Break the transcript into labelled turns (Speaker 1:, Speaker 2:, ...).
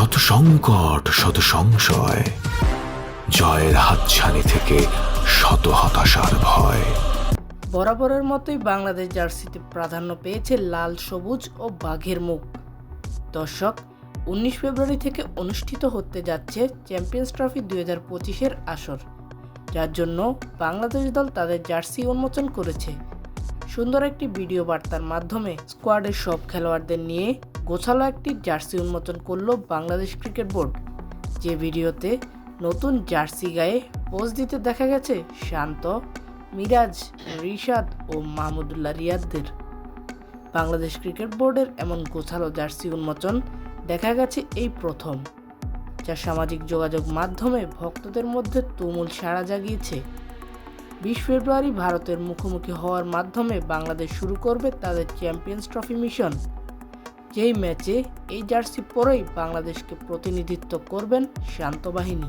Speaker 1: শত সংকট শত সংশয় জয়ের হাতছানি থেকে শত হতাশার ভয়।
Speaker 2: বরাবরের মতোই বাংলাদেশ জার্সিতে প্রাধান্য পেয়েছে লাল, সবুজ ও বাঘের মুখ। দর্শক, উনিশ ফেব্রুয়ারি থেকে অনুষ্ঠিত হতে যাচ্ছে চ্যাম্পিয়ন্স ট্রফি দুই হাজার পঁচিশের আসর। যার জন্য বাংলাদেশ দল তাদের জার্সি উন্মোচন করেছে। সুন্দর একটি ভিডিও বার্তার মাধ্যমে স্কোয়াডের সব খেলোয়াড়দের নিয়ে গোছালো একটি জার্সি উন্মোচন করল বাংলাদেশ ক্রিকেট বোর্ড। যে ভিডিওতে নতুন জার্সি গায়ে পোজ দিতে দেখা গেছে শান্ত, মিরাজ, রিশাদ ও মাহমুদুল্লাহ রিয়াদদের। বাংলাদেশ ক্রিকেট বোর্ডের এমন গোছালো জার্সি উন্মোচন দেখা গেছে এই প্রথম, যা সামাজিক যোগাযোগ মাধ্যমে ভক্তদের মধ্যে তুমুল সাড়া জাগিয়েছে। বিশ ফেব্রুয়ারি ভারতের মুখোমুখি হওয়ার মাধ্যমে বাংলাদেশ শুরু করবে তাদের চ্যাম্পিয়ন্স ট্রফি মিশন। যেই ম্যাচে এই জার্সি পরেই বাংলাদেশকে প্রতিনিধিত্ব করবেন শান্ত বাহিনী।